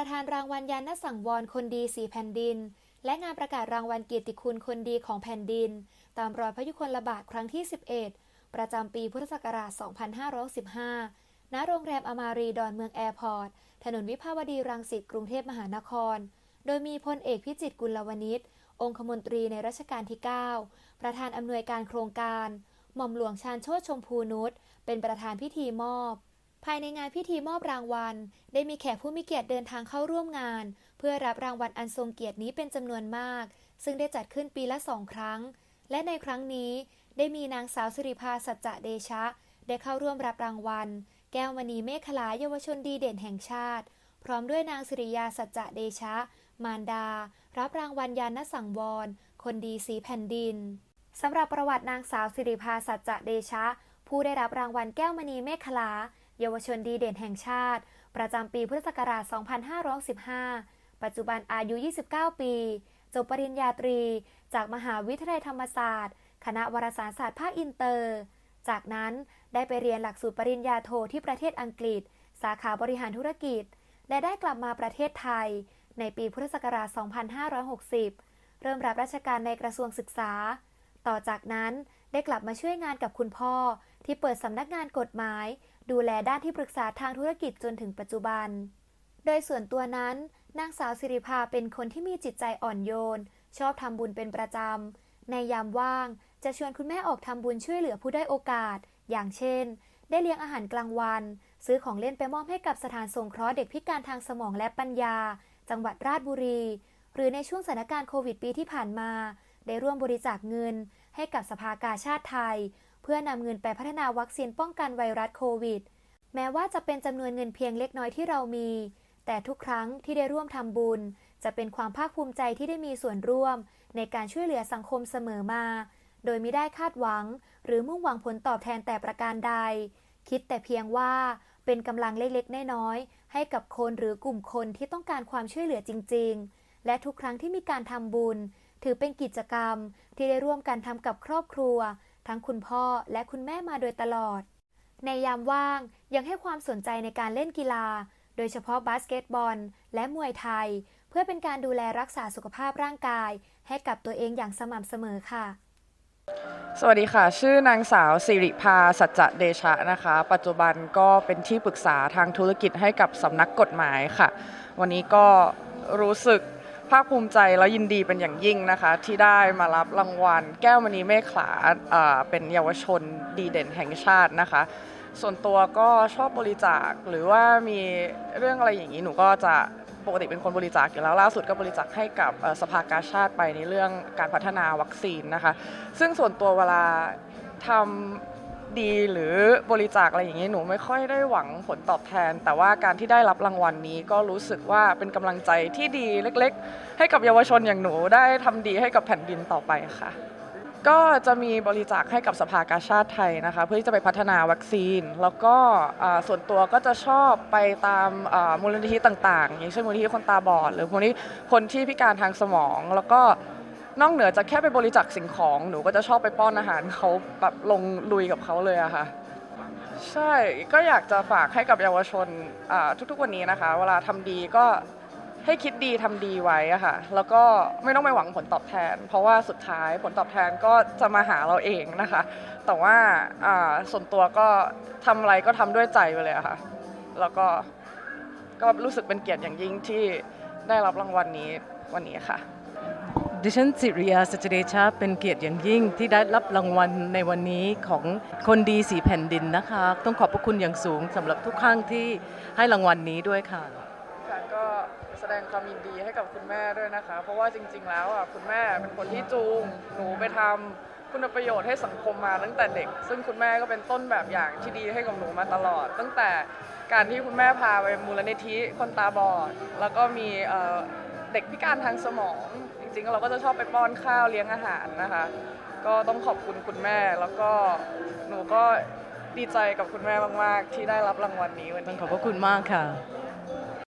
ประธานรางวัลยานสังวรคนดีสีแผ่นดิน และงานประกาศรางวัลเกียรติคุณคนดีของแผ่นดิน ตามรอยพระยุคลบาทครั้งที่ 11 ประจำปีพุทธศักราช 2515 ณ โรงแรมอมารีดอนเมืองแอร์พอร์ต ถนนวิภาวดีรังสิตกรุงเทพมหานคร โดยมีพลเอกพิจิตรกุลวณิชองคมนตรีในรัชกาลที่ 9 ประธานอำนวยการโครงการ หม่อมหลวงชาญโชติชมพูนุชเป็นประธานพิธีมอบ ภายในงานพิธีมอบรางวัล ได้มีแขกผู้มีเกียรติเดินทางเข้าร่วมงาน เพื่อรับรางวัลอันทรงเกียรตินี้เป็นจำนวนมาก ซึ่งได้จัดขึ้นปีละสองครั้ง และในครั้งนี้ได้มีนางสาวสิริภาสัจจะเดชะ ได้เข้าร่วมรับรางวัล แก้วมณีเมฆขลาเยาวชนดีเด่นแห่งชาติ พร้อมด้วยนางสิริยาสัจจะเดชะ มารดา รับรางวัลยานสังวร คนดีสีแผ่นดินสำหรับประวัตินางสาวสิริภาสัจจะเดชะ ผู้ได้รับรางวัลแก้วมณีเมฆขลา เยาวชนดีเด่นแห่งชาติ ประจำปีพุทธศักราช 2515 ปัจจุบันอายุ 29 ปี จบปริญญาตรี จากมหาวิทยาลัยธรรมศาสตร์ คณะวารสารศาสตร์ภาคอินเตอร์ จากนั้นได้ไปเรียนหลักสูตรปริญญาโทที่ประเทศอังกฤษ สาขาบริหารธุรกิจ และได้กลับมาประเทศไทย ในปีพุทธศักราช 2560 เริ่มรับราชการในกระทรวงศึกษา ต่อจากนั้นได้กลับมาช่วยงานกับคุณพ่อที่เปิดสำนักงานกฎหมาย ดูแลด้านที่ปรึกษาทางธุรกิจจนถึงปัจจุบัน โดยส่วนตัวนั้น นางสาวสิริภาเป็นคนที่มีจิตใจอ่อนโยน ชอบทำบุญเป็นประจำ ในยามว่าง จะชวนคุณแม่ออกทำบุญช่วยเหลือผู้ได้โอกาส อย่างเช่น ได้เลี้ยงอาหารกลางวัน ซื้อของเล่นไปมอบให้กับสถานสงเคราะห์เด็กพิการทางสมองและปัญญา จังหวัดราชบุรี หรือในช่วงสถานการณ์โควิดปีที่ผ่านมา ได้ร่วมบริจาคเงิน ให้กับสภากาชาติไทย พื่อนำเงินไปพัฒนาวัคซีนป้องกันไวรัสโควิด แม้ว่าจะเป็นจำนวนเงินเพียงเล็กน้อยที่เรามี แต่ทุกครั้งที่ได้ร่วมทำบุญ จะเป็นความภาคภูมิใจที่ได้มีส่วนร่วม ในการช่วยเหลือสังคมเสมอมา โดยไม่ได้คาดหวัง หรือมุ่งหวังผลตอบแทนแต่ประการใด คิดแต่เพียงว่าเป็นกำลังเล็กๆ น้อยๆ ให้กับคนหรือกลุ่มคนที่ต้องการความช่วยเหลือจริง ๆ และทุกครั้งที่มีการทำบุญ ถือเป็นกิจกรรมที่ได้ร่วมกันทำกับครอบครัว ทั้งคุณพ่อและคุณแม่มาโดยตลอด ในยามว่างยังให้ความสนใจในการเล่นกีฬา โดยเฉพาะบาสเกตบอล และมวยไทย เพื่อเป็นการดูแลรักษาสุขภาพร่างกาย ให้กับตัวเองอย่างสม่ำเสมอค่ะ สวัสดีค่ะ ชื่อนางสาวสิริภาสัจจะเดชะนะคะ ปัจจุบันก็เป็นที่ปรึกษาทางธุรกิจให้กับสำนักกฎหมายค่ะ วันนี้ก็รู้สึก ภาคภูมิใจและยินดีเป็นอย่างยิ่งนะคะ ที่ได้มารับรางวัล แก้วมณีเมฆขลาเป็นเยาวชนดีเด่นแห่งชาตินะคะ ส่วนตัวก็ชอบบริจาคหรือว่ามีเรื่องอะไรอย่างนี้หนูก็จะปกติเป็นคนบริจาคอยู่แล้วล่าสุดก็บริจาคให้กับสภากาชาติไปในเรื่องการพัฒนาวัคซีนนะคะ ซึ่งส่วนตัวเวลาทำ ดีหรือบริจาคอะไรอย่างนี้หนูไม่ค่อยได้หวังผลตอบแทน แต่ว่าการที่ได้รับรางวัลนี้ก็รู้สึกว่าเป็นกำลังใจที่ดีเล็กๆ ให้กับเยาวชนอย่างหนูได้ทำดีให้กับแผ่นดินต่อไปค่ะ ก็จะมีบริจาคให้กับสภากาชาติไทยนะคะ เพื่อที่จะไปพัฒนาวัคซีน แล้วก็ส่วนตัวก็จะชอบไปตามมูลนิธิต่างๆ อย่างเช่นมูลนิธิคนตาบอด หรือมูลนิธิคนที่พิการทางสมองแล้วก็ นอกเหนือจากแค่ไปบริจาคสิ่งของหนูก็จะชอบไปป้อนอาหารเขาแบบลงลุยกับเขาเลยอะค่ะ ใช่ก็อยากจะฝากให้กับเยาวชนอ่าทุกๆวันนี้นะคะ เวลาทำดีก็ให้คิดดีทำดีไว้อะค่ะ แล้วก็ไม่ต้องไปหวังผลตอบแทน เพราะว่าสุดท้ายผลตอบแทนก็จะมาหาเราเองนะคะ แต่ว่าอ่าส่วนตัวก็ทำอะไรก็ทำด้วยใจไปเลยอะค่ะ แล้วก็ก็รู้สึกเป็นเกียรติอย่างยิ่งที่ได้รับรางวัลนี้วันนี้ค่ะ ดิฉันสิริยาสัจเดชาเป็นเกียรติอย่างยิ่งที่ได้รับรางวัลในวันนี้ของคนดีสีแผ่นดินนะคะ ต้องขอบพระคุณอย่างสูงสำหรับทุกครั้งที่ให้รางวัลนี้ด้วยค่ะค่ะก็แสดงความยินดีให้กับคุณแม่ด้วยนะคะ เพราะว่าจริง ๆ แล้วอะคุณแม่เป็นคนที่จูงหนูไปทำคุณประโยชน์ให้สังคมมาตั้งแต่เด็ก ซึ่งคุณแม่ก็เป็นต้นแบบอย่างที่ดีให้กับหนูมาตลอด ตั้งแต่การที่คุณแม่พาไปมูลนิธิคนตาบอด แล้วก็มีเอ่อเด็กพิการทางสมอง ริงๆเราก็จะชอบไปป้อนข้าวเลี้ยงอาหารนะคะ ก็ต้องขอบคุณคุณแม่แล้วก็หนูก็ดีใจกับคุณแม่มากๆ ที่ได้รับรางวัลนี้วันต้อนี้งขอบพระคุณมากค่ะ